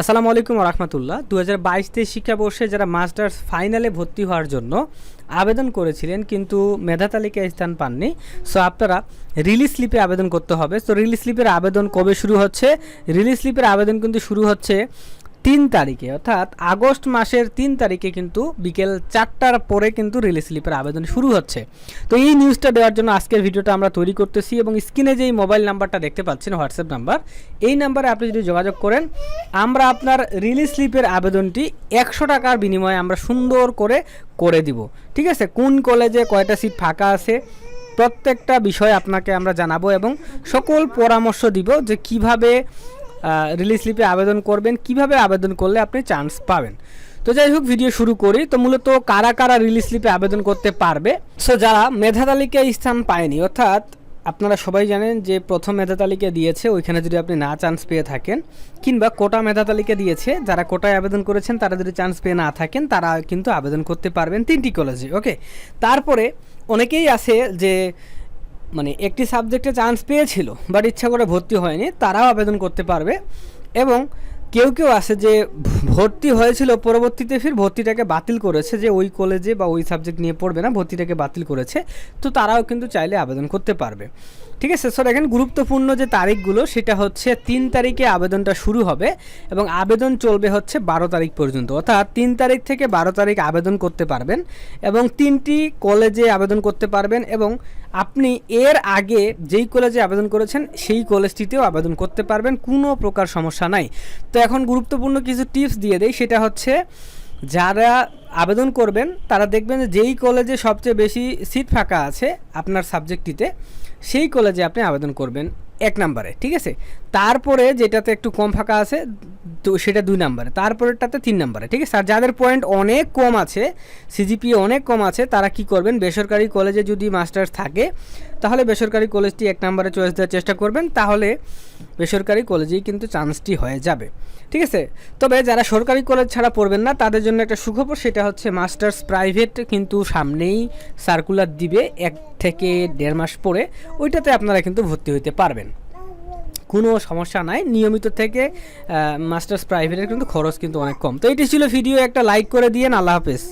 আসসালামু আলাইকুম রহমতুল্লাহ দু হাজার বাইশ তেইশ শিক্ষাবর্ষে যারা মাস্টার্স ফাইনালে ভর্তি হওয়ার জন্য আবেদন করেছিলেন কিন্তু মেধা তালিকায় স্থান পাননি। সো আপনারা রিলিজ স্লিপে আবেদন করতে হবে। সো রিলিজ স্লিপের আবেদন কবে শুরু হচ্ছে? রিলিজ স্লিপের আবেদন কিন্তু শুরু হচ্ছে তিন তারিখে। অর্থাৎ আগস্ট মাসের তিন তারিখে কিন্তু বিকেল চারটার পরে কিন্তু রিলিজ স্লিপের আবেদন শুরু হচ্ছে। তো এই নিউজটা দেওয়ার জন্য আজকের ভিডিওটা আমরা তৈরি করতেছি এবং স্ক্রিনে যেই মোবাইল নাম্বারটা দেখতে পাচ্ছেন, হোয়াটসঅ্যাপ নাম্বার, এই নাম্বারে আপনি যদি যোগাযোগ করেন আমরা আপনার রিলিজ স্লিপের আবেদনটি একশো টাকার বিনিময়ে আমরা সুন্দর করে করে দিব। ঠিক আছে? কোন কলেজে কয়টা সিট ফাঁকা আছে? প্রত্যেকটা বিষয় আপনাকে আমরা জানাব এবং সকল পরামর্শ দিব যে কীভাবে রিলিজ স্লিপে আবেদন করবেন, কীভাবে আবেদন করলে আপনি চান্স পাবেন। তো যাই হোক ভিডিও শুরু করি। তো মূলত কারা কারা রিলিজ স্লিপে আবেদন করতে পারবে? সো যারা মেধা তালিকায় স্থান পায়নি, অর্থাৎ আপনারা সবাই জানেন যে প্রথম মেধা তালিকা দিয়েছে, ওইখানে যদি আপনি না চান্স পেয়ে থাকেন, কিংবা কোটা মেধা তালিকা দিয়েছে, যারা কোটায় আবেদন করেছেন, তারা যদি চান্স পেয়ে না থাকেন, তারা কিন্তু আবেদন করতে পারবেন তিনটি কলেজে ওকে তারপরে অনেকেই আছে যে মানে একটি সাবজেক্টে চান্স পেয়েছিল বাট ইচ্ছা করে ভর্তি হয়নি, তারাও আবেদন করতে পারবে, এবং কেউ কেউ আছে যে ভর্তি হয়েছিল, পরবর্তীতে ফির ভর্তিটাকে বাতিল করেছে যে ওই কলেজে বা ওই সাবজেক্ট নিয়ে পড়বে না, ভর্তিটাকে বাতিল করেছে। তো তারাও কিন্তু চাইলে আবেদন করতে পারবে। ঠিক আছে স্যার এখানে গুরুত্বপূর্ণ যে তারিখগুলো, সেটা হচ্ছে তিন তারিখে আবেদনটা শুরু হবে এবং আবেদন চলবে হচ্ছে বারো তারিখ পর্যন্ত। অর্থাৎ তিন তারিখ থেকে বারো তারিখ আবেদন করতে পারবেন এবং তিনটি কলেজে আবেদন করতে পারবেন এবং আপনি এর আগে যেই কলেজে আবেদন করেছেন, সেই কলেজটিতেও আবেদন করতে পারবেন, কোনো প্রকার সমস্যা নাই। তো এখন গুরুত্বপূর্ণ কিছু টিপস দিয়ে দেয় সেটা হচ্ছে যারা আবেদন করবেন, তারা দেখবেন যে যেই কলেজে সবচেয়ে বেশি সিট ফাঁকা আছে আপনার সাবজেক্টটিতে সেই কলেজে আপনি আবেদন করবেন এক নাম্বারে, ঠিক আছে? তারপরে যেটাতে একটু কম ফাঁকা আছে তো সেটা দুই নাম্বারে। তারপরেরটাতে তিন নাম্বারে, ঠিক আছে? আর যাদের পয়েন্ট অনেক কম আছে সিজিপি অনেক কম আছে, তারা কি করবেন? বেসরকারি কলেজে যদি মাস্টার্স থাকে, তাহলে বেসরকারি কলেজটি এক নাম্বারে চয়েস দেওয়ার চেষ্টা করবেন। তাহলে বেসরকারি কলেজেই কিন্তু চান্সটি হয়ে যাবে, ঠিক আছে? তবে যারা সরকারি কলেজ ছাড়া পড়বেন না, তাদের জন্য একটা সুখবর, সেটা হচ্ছে মাস্টার্স প্রাইভেট কিন্তু সামনেই সার্কুলার দিবে, এক থেকে দেড় মাস পরে। ওইটাতে আপনারা কিন্তু ভর্তি হইতে পারবেন। কোনো সমস্যা নাই। নিয়মিত থেকে মাস্টার্স প্রাইভেটের কিন্তু খরচ কিন্তু অনেক কম। তো এটি ছিল ভিডিও, একটা লাইক করে দিয়েন, আল্লাহ হাফেজ।